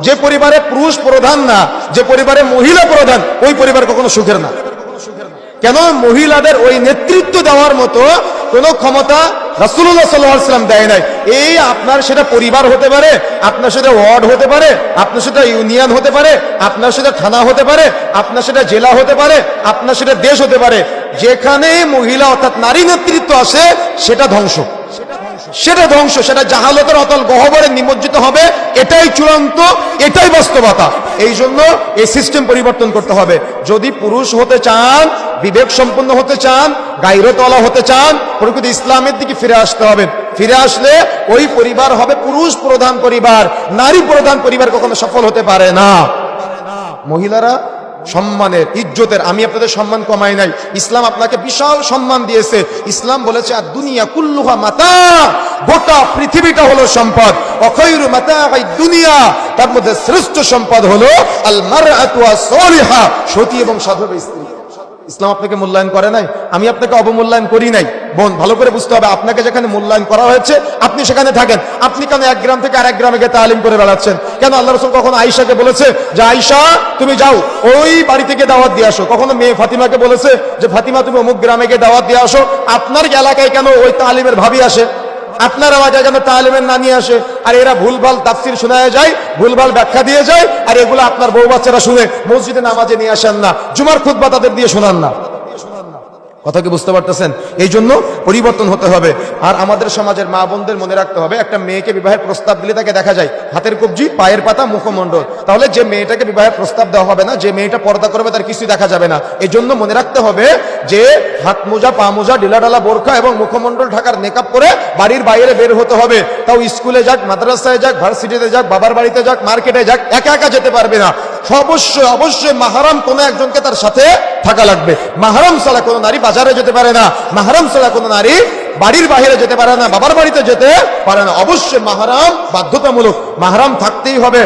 যে পরিবারে পুরুষ প্রধান না, যে পরিবারে মহিলা প্রধান, ওই পরিবার কখনো সুখের না। কেন? মহিলাদের ওই নেতৃত্ব দেওয়ার মতো কোন ক্ষমতা রাসুল্লাহ সাল্লাম দেয় নাই। এই আপনার সেটা পরিবার হতে পারে, আপনার সেটা ওয়ার্ড হতে পারে, আপনার সেটা ইউনিয়ন হতে পারে, আপনার সেটা থানা হতে পারে, আপনার সেটা জেলা হতে পারে, আপনার সেটা দেশ হতে পারে। যেখানে মহিলা অর্থাৎ নারী নেতৃত্ব আসে, সেটা ধ্বংস। সেটা ধ্বংস, সেটা জাহালতের অতল গহবরে নিমজ্জিত হবে, এটাই চূড়ান্ত, এটাই বাস্তবতা। এই জন্য এই সিস্টেম পরিবর্তন করতে হবে। যদি পুরুষ হতে চান, বিবেক সম্পন্ন হতে চান গাইরতলা হতে চান, প্রকৃতি ইসলামের দিকে ফিরে আসতে হবে। ফিরে আসলে ওই পরিবার হবে পুরুষ প্রধান পরিবার। নারী প্রধান পরিবার কখনো সফল হতে পারে না। মহিলারা সম্মানের, ইজ্জতের। আমি আপনাদের সম্মান কমাই নাই। ইসলাম আপনাকে বিশাল সম্মান দিয়েছে। ইসলাম বলেছে, আর দুনিয়া কুল্লুহা মাতা, গোটা পৃথিবীটা হলো সম্পদ। অখৈরু মাতা দুনিয়া, তার মধ্যে শ্রেষ্ঠ সম্পদ হলো আল সতী এবং সাধব স্ত্রী। ইসলাম আপনাকে মূল্যায়ন করে নাই। আমি আপনাকে অবমূল্যায়ন করি নাই। বোন, ভালো করে বুঝতে হবে, আপনাকে যেখানে মূল্যায়ন করা হয়েছে, আপনি সেখানে থাকেন। আপনি কেন এক গ্রাম থেকে আরেক গ্রামে গিয়ে তালিম করে বেড়াচ্ছেন? কেন আল্লাহ রসুল কখনো আইসাকে বলেছে যে আইসা তুমি যাও, ওই বাড়ি থেকে দাওয়াত দিয়ে আসো। কখনো মেয়ে ফাতিমাকে বলেছে যে, ফাতিমা, তুমি অমুক গ্রামে গিয়ে দাওয়াত দিয়ে আসো। আপনার এলাকায় কেন ওই তালিমের ভাবি আসে? আপনার এলাকায় কেন তালিমের না নিয়ে আসে? আর এরা ভুলভাল তাফসির শোনায় যায়, ভুলভাল ব্যাখ্যা দিয়ে যায়, আর এগুলো আপনার বউ বাচ্চারা শুনে মসজিদে নামাজে নিয়ে আসেন না, জুমার খুতবা তাদের দিয়ে শোনান না। কথা কি বুঝতে পারতেছেন? এই জন্য পরিবর্তন হতে হবে। আর আমাদের সমাজের মা বোনদের মনে রাখতে হবে, একটা মেয়েকে বিবাহের প্রস্তাব দিলে তাকে দেখা যায়, হাতের কবজি, পায়ের পাতা, মুখমণ্ডল। তাহলে যে মেয়েটাকে বিবাহের প্রস্তাব দেওয়া হবে না, যে মেয়েটা পর্দা করবে তার কিছুই দেখা যাবে না। এই জন্য মনে রাখতে হবে যে হাত মোজা, পা মোজা ডিলাডালা বোরখা এবং মুখমণ্ডল ঢাকার মেকআপ করে বাড়ির বাইরে বের হতে হবে। তাও স্কুলে যাক, মাদ্রাসায় যাক, ভার্সিটিতে যাক, বাবার বাড়িতে যাক মার্কেটে যাক, একা একা যেতে পারবে না। অবশ্যই অবশ্যই মাহারাম কোনো একজনকে তার সাথে থাকা লাগবে। মাহারাম ছাড়া কোনো নারী বাজারে যেতে পারে না। মাহারাম ছাড়া কোনো নারী বাড়ির বাহিরে যেতে পারে না, বাবার বাড়িতে যেতে পারে না। অবশ্যই মাহারাম বাধ্যতামূলক। মাহারাম থাকতেই হবে।